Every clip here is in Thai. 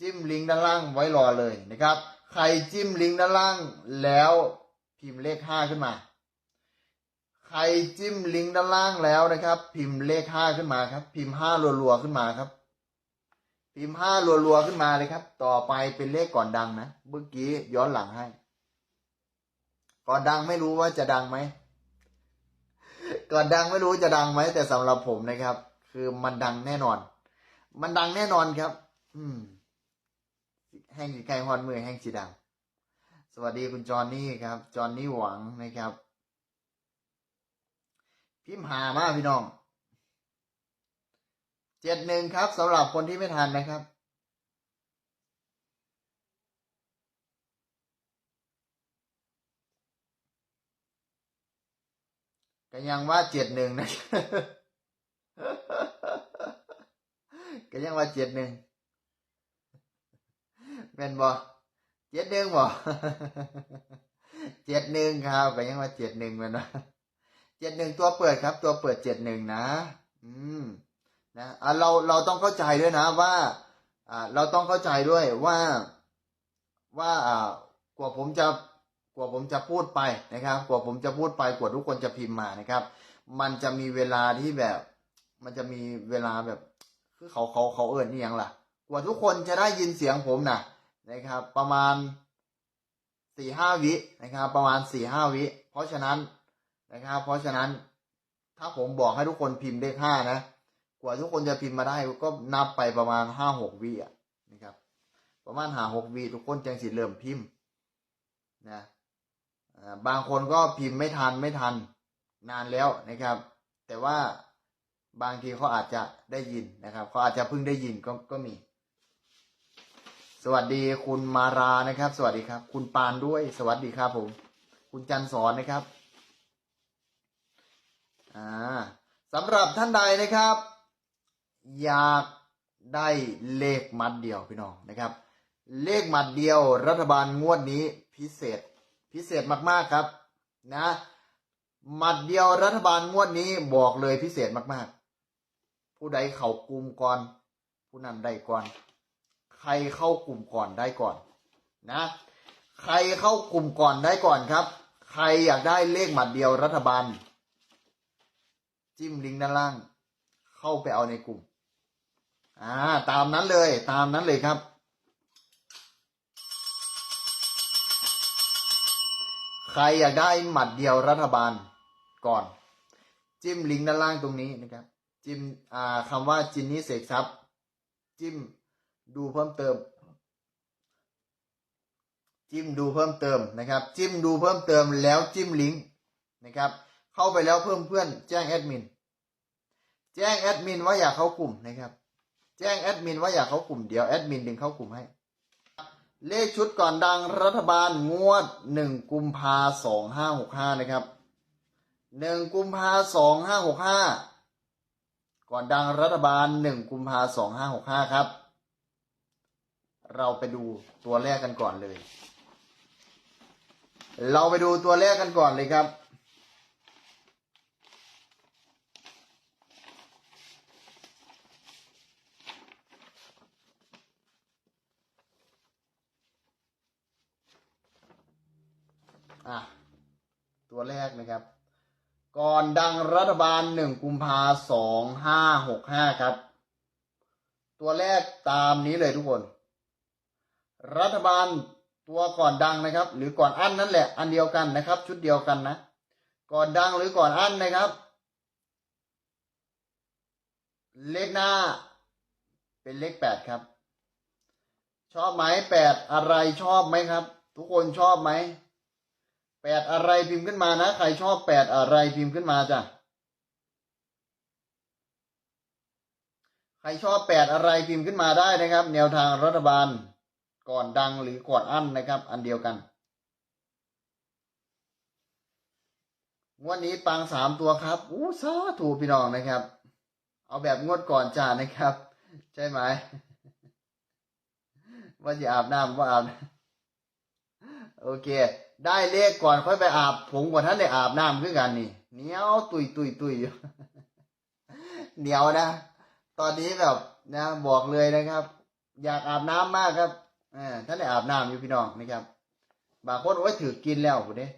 จิ้มลิงก์ด้านล่างไว้รอเลยนะครับ ใครจิ้มลิงก์ด้านล่างแล้วพิมพ์เลขห้าขึ้นมา ใครจิ้มลิงก์ด้านล่างแล้วนะครับ พิมพ์เลขห้าขึ้นมาครับ พิมพ์ห้ารัวๆขึ้นมาครับ พิมพ์ห้ารัวๆขึ้นมาเลยครับ ต่อไปเป็นเลขก่อนดังนะ เมื่อกี้ย้อนหลังให้ ก่อนดังไม่รู้ว่าจะดังไหม ก่อนดังไม่รู้จะดังไหม แต่สำหรับผมนะครับ คือมันดังแน่นอน มันดังแน่นอนครับ อืม แห้งสีไก่ฮอนมือแห้งสีดังสวัสดีคุณจอห์นนี่ครับ จอห์นนี่หวังนะครับ พิมพ์หามาพี่น้องเจ็ดหนึ่งครับสำหรับคนที่ไม่ทันนะครับก็ยังว่าเจ็ดหนึ่งนะก็ยังว่าเจ็ดหนึ่ง เป็นบ่เจ็ดหนึ่งบ่เจ็ดหนึ่งครับก็ยังว่าเจ็ดหนึ่งแมันว่เจ็ดหนึ่งตัวเปิดครับ ตัวเปิดเจ็ดหนึ่งนะ อืมนะอะเราเราต้องเข้าใจด้วยนะว่าอ่าเราต้องเข้าใจด้วยว่าว่าอ่ากว่าผมจะกว่าผมจะพูดไปนะครับ กว่าผมจะพูดไปกว่าทุกคนจะพิมพ์มานะครับ มันจะมีเวลาที่แบบ มันจะมีเวลาแบบ คือเขาเขาเขาเอิญนี่ยังล่ะ กว่าทุกคนจะได้ยินเสียงผมนะ นะครับ ประมาณสี่ห้าวินะครับ ประมาณสี่ห้าวิ เพราะฉะนั้นนะครับ เพราะฉะนั้น ถ้าผมบอกให้ทุกคนพิมพ์เลขห้านะ กว่าทุกคนจะพิมพ์มาได้ก็นับไปประมาณห้าหกวิอะนะครับ ประมาณหาหกวิทุกคนจังสิเริ่มพิมพ์นะบางคนก็พิมพ์ไม่ทันไม่ทันนานแล้วนะครับ แต่ว่าบางทีเขาอาจจะได้ยินนะครับเขาอาจจะเพิ่งได้ยินก็ก็มี สวัสดีคุณมารานะครับ สวัสดีครับ คุณปานด้วย สวัสดีครับผม คุณจันสอนนะครับอ่าสำหรับท่านใดนะครับ อยากได้เลขมัดเดียวพี่น้องนะครับ เลขมัดเดียวรัฐบาลงวดนี้พิเศษพิเศษมากๆครับนะมัดเดียวรัฐบาลงวดนี้บอกเลยพิเศษมากๆ ผู้ใดเขากลุ่มก่อน ผู้นั้นได้ก่อน รเข้ากลุ่มก่อนได้ก่อนนะ ใครเข้ากลุ่มก่อนได้ก่อนครับ ใครอยากได้เลขหมัดเดียวรัฐบาล จิ้มลิงก์ด้านล่าง เข้าไปเอาในกลุ่ม อ่า ตามนั้นเลย ตามนั้นเลยครับใครอยากได้หมัดเดียวรัฐบาลก่อน จิ้มลิงก์ด้านล่างตรงนี้นะครับ จิ้มอ่าคำว่าจินนี่เสกทรัพย์ จิ้ม ดูเพิ่มเติม จิ้มดูเพิ่มเติมนะครับ จิ้มดูเพิ่มเติมแล้วจิ้มลิงก์นะครับ เข้าไปแล้วเพิ่มเพื่อนแจ้งแอดมินแจ้งแอดมินว่าอยากเข้ากลุ่มนะครับ แจ้งแอดมินว่าอยากเข้ากลุ่มเดี๋ยวแอดมินดึงเข้ากลุ่มให้ เลขชุดก่อนดังรัฐบาลงวดหนึ่งกุมภาสองห้าหกห้านะครับหนึ่งกุมภาสองห้าหกห้าก่อนดังรัฐบาลหนึ่งกุมภาสองห้าหกห้าครับ เราไปดูตัวแรกกันก่อนเลย เราไปดูตัวแรกกันก่อนเลยครับ อะ ตัวแรกนะครับ ก่อนดังรัฐบาลหนึ่งกุมภาสองห้าหกห้าครับ ตัวแรกตามนี้เลยทุกคน รัฐบาลตัวก่อนดังนะครับ หรือก่อนอั้นนั่นแหละอันเดียวกันนะครับ ชุดเดียวกันนะ ก่อนดังหรือก่อนอั้นนะครับ เลขหน้า เป็นเลขแปดครับ ชอบไหมแปดอะไรชอบไหมครับ ทุกคนชอบไหมแปดอะไรพิมพ์ขึ้นมานะ ใครชอบแปดอะไรพิมพ์ขึ้นมาจ้ะใครชอบแปดอะไรพิมพ์ขึ้นมาได้นะครับ แนวทางรัฐบาล ก่อนดังหรือก่อนอั้นนะครับ อันเดียวกันงวดนี้ปังสามตัวครับอู้สาถูพี่น้องนะครับ เอาแบบงวดก่อนจ้านะครับ ใช่ไหมว่าจะอาบน้ำว่าอาบโอเค ได้เลขก่อนค่อยไปอาบ ผมกว่าท่านได้อาบน้ำคือกันนี่เหนียวตุยตุยตุยเหนียวนะ ตอนนี้แบบนะ บอกเลยนะครับ อยากอาบน้ำมากครับ อ่าท่านได้อาบน้ำอยู่พี่น้องนะครับ บางคนโอ้ยถือกินแล้วผมเนี่ย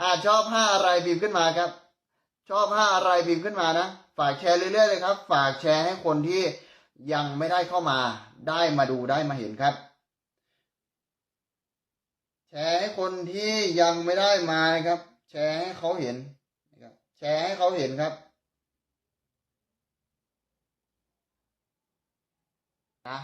อ่าชอบห้าอะไรพิมพ์ขึ้นมาครับ ชอบห้าอะไรพิมพ์ขึ้นมานะฝากแชร์เรื่อยๆเลยครับ ฝากแชร์ให้คนที่ยังไม่ได้เข้ามาได้มาดูได้มาเห็นครับ แชร์ให้คนที่ยังไม่ได้มานะครับ แชร์ให้เขาเห็นนะครับแชร์ให้เขาเห็นครับนะ